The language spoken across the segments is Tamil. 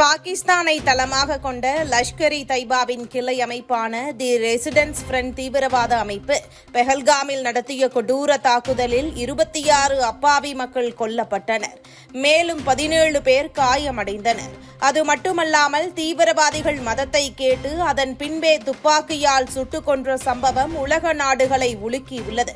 பாகிஸ்தானை தளமாக கொண்ட லஷ்கர் இ தைபாவின் கிளை அமைப்பான தி ரெசிடென்ஸ் ஃப்ரண்ட் தீவிரவாத அமைப்பு பெஹல்காமில் நடத்திய கொடூர தாக்குதலில் இருபத்தி ஆறு அப்பாவி மக்கள் கொல்லப்பட்டனர். மேலும் பதினேழு பேர் காயமடைந்தனர். அது மட்டுமல்லாமல் தீவிரவாதிகள் மதத்தை கேட்டு அதன் பின்பே துப்பாக்கியால் சுட்டுக் கொன்ற சம்பவம் உலக நாடுகளை உலுக்கியுள்ளது.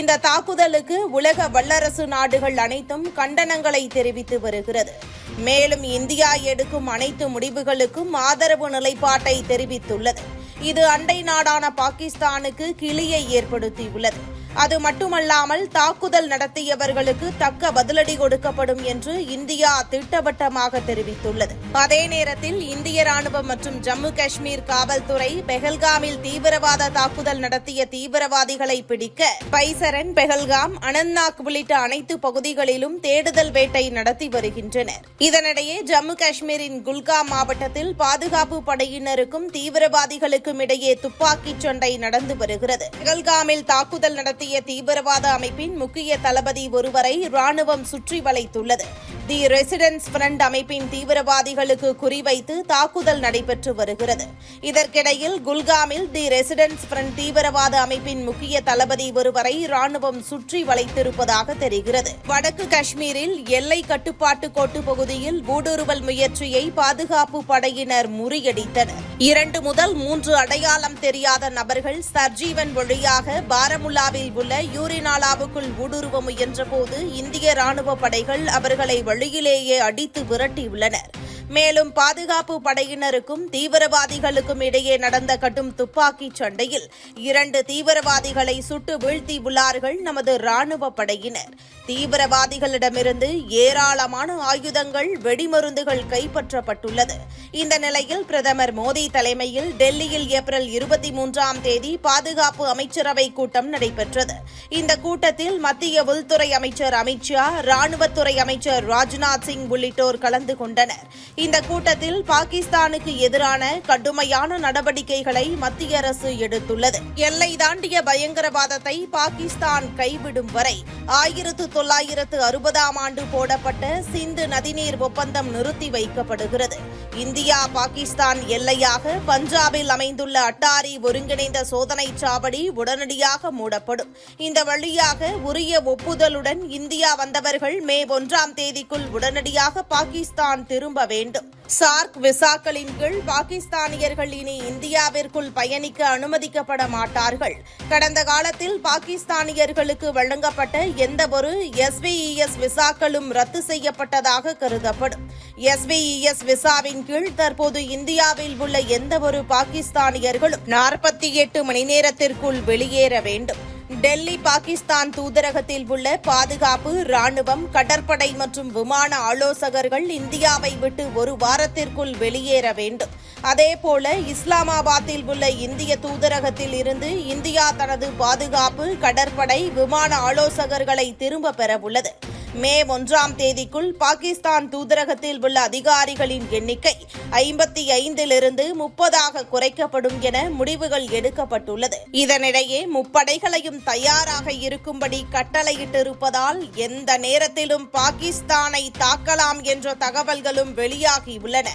இந்த தாக்குதலுக்கு உலக வல்லரசு நாடுகள் அனைத்தும் கண்டனங்களை தெரிவித்து வருகிறது. மேலும் இந்தியா எடுக்கும் அனைத்து முடிவுகளுக்கும் ஆதரவு நிலைப்பாட்டை தெரிவித்துள்ளது. இது அண்டை நாடான பாகிஸ்தானுக்கு கிளியை ஏற்படுத்தியுள்ளது. அது மட்டுமல்லாமல் தாக்குதல் நடத்தியவர்களுக்கு தக்க பதிலடி கொடுக்கப்படும் என்று இந்தியா திட்டவட்டமாக தெரிவித்துள்ளது. அதே நேரத்தில் இந்திய ராணுவம் மற்றும் ஜம்மு காஷ்மீர் காவல்துறை பெஹல்காமில் தீவிரவாத தாக்குதல் நடத்திய தீவிரவாதிகளை பிடிக்க பைசரன் பெஹல்காம் அனந்த்நாக் உள்ளிட்ட அனைத்து பகுதிகளிலும் தேடுதல் வேட்டை நடத்தி வருகின்றனர். இதனிடையே ஜம்மு காஷ்மீரின் குல்காம் மாவட்டத்தில் பாதுகாப்பு படையினருக்கும் தீவிரவாதிகளுக்கும் இடையே துப்பாக்கிச் சண்டை நடந்து வருகிறது. பெஹல்காமில் தாக்குதல் நடத்த நடத்திய தீவிரவாத அமைப்பின் முக்கிய தளபதி ஒருவரை ராணுவம் சுற்றி வளைத்துள்ளது. தி ரெசிடென்ஸ் ஃப்ரண்ட் அமைப்பின் தீவிரவாதிகளுக்கு குறிவைத்து தாக்குதல் நடைபெற்று வருகிறது. இதற்கிடையில் குல்காமில் தி ரெசிடென்ஸ் ஃப்ரண்ட் தீவிரவாத அமைப்பின் முக்கிய தளபதி ஒருவரை ராணுவம் சுற்றி வளைத்திருப்பதாக தெரிகிறது. வடக்கு காஷ்மீரில் எல்லை கட்டுப்பாட்டு கோட்டு பகுதியில் ஊடுருவல் முயற்சியை பாதுகாப்பு படையினர் முறியடித்தனர். இரண்டு முதல் மூன்று அடையாளம் தெரியாத நபர்கள் சர்ஜீவன் வழியாக பாரமுல்லாவில் உள்ள யூரினாலாவுக்குள் ஊடுருவ முயன்றபோது இந்திய ராணுவ படைகள் அவர்களை வழியிலேயே அடித்து விரட்டியுள்ளனர். மேலும் பாதுகாப்பு படையினருக்கும் தீவிரவாதிகளுக்கும் இடையே நடந்த கடும் துப்பாக்கிச் சண்டையில் இரண்டு தீவிரவாதிகளை சுட்டு வீழ்த்தியுள்ளார்கள் நமது ராணுவ படையினர். தீவிரவாதிகளிடமிருந்து ஏராளமான ஆயுதங்கள் வெடிமருந்துகள் கைப்பற்றப்பட்டுள்ளது. இந்த நிலையில் பிரதமர் மோடி தலைமையில் டெல்லியில் ஏப்ரல் இருபத்தி மூன்றாம் தேதி பாதுகாப்பு அமைச்சரவை கூட்டம் நடைபெற்றது. இந்த கூட்டத்தில் மத்திய உள்துறை அமைச்சர் அமித்ஷா ராணுவத்துறை அமைச்சர் ராஜ்நாத் சிங் உள்ளிட்டோர் கலந்து கொண்டனர். இந்த கூட்டத்தில் பாகிஸ்தானுக்கு எதிரான கடுமையான நடவடிக்கைகளை மத்திய அரசு எடுத்துள்ளது. எல்லை தாண்டிய பயங்கரவாதத்தை பாகிஸ்தான் கைவிடும் வரை ஆயிரத்து தொள்ளாயிரத்து அறுபதாம் ஆண்டு போடப்பட்ட சிந்து நதிநீர் ஒப்பந்தம் நிறுத்தி வைக்கப்படுகிறது. இந்தியா பாகிஸ்தான் எல்லையாக பஞ்சாபில் அமைந்துள்ள அட்டாரி ஒருங்கிணைந்த சோதனை சாவடி உடனடியாக மூடப்படும். இந்த வழியாக உரிய ஒப்புதலுடன் இந்தியா வந்தவர்கள் மே ஒன்றாம் தேதிக்குள் உடனடியாக பாகிஸ்தான் திரும்ப வேண்டும். சார்க் விசாக்களின் கீழ் பாகிஸ்தானியர்கள் இனி இந்தியாவிற்குள் பயணிக்க அனுமதிக்கப்பட மாட்டார்கள். கடந்த காலத்தில் பாகிஸ்தானியர்களுக்கு வழங்கப்பட்ட எந்தவொரு எஸ்பிஇஎஸ் விசாக்களும் ரத்து செய்யப்பட்டதாக கருதப்படும். எஸ்பிஇஎஸ் விசாவின் கீழ் தற்போது இந்தியாவில் உள்ள எந்தவொரு பாகிஸ்தானியர்களும் நாற்பத்தி எட்டு மணி நேரத்திற்குள் வெளியேற வேண்டும். டெல்லி பாகிஸ்தான் தூதரகத்தில் உள்ள பாதுகாப்பு ராணுவம் கடற்படை மற்றும் விமான ஆலோசகர்கள் இந்தியாவை விட்டு ஒரு வாரத்திற்குள் வெளியேற வேண்டும். அதேபோல இஸ்லாமாபாத்தில் உள்ள இந்திய தூதரகத்தில் இருந்து இந்தியா தனது பாதுகாப்பு கடற்படை விமான ஆலோசகர்களை திரும்ப பெறவுள்ளது மே ஒன்றாம் தேதிக்குள் பாகிஸ்தான் தூதரகத்தில் உள்ள அதிகாரிகளின் எண்ணிக்கை ஐம்பத்தி ஐந்திலிருந்து முப்பதாக குறைக்கப்படும் என முடிவுகள் எடுக்கப்பட்டுள்ளது. இதனிடையே முப்படைகளையும் தயாராக இருக்கும்படி கட்டளையிட்டிருப்பதால் எந்த நேரத்திலும் பாகிஸ்தானை தாக்கலாம் என்ற தகவல்களும் வெளியாகியுள்ளன.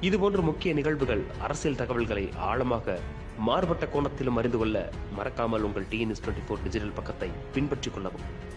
இதுபோன்ற முக்கிய நிகழ்வுகள் அரசியல் தகவல்களை ஆழமாக மாறுபட்ட கோணத்திலும் அறிந்து கொள்ள மறக்காமல் உங்கள் டிஎன்எஸ் டுவெண்ட்டி ஃபோர் டிஜிட்டல் பக்கத்தை பின்பற்றிக் கொள்ளவும்.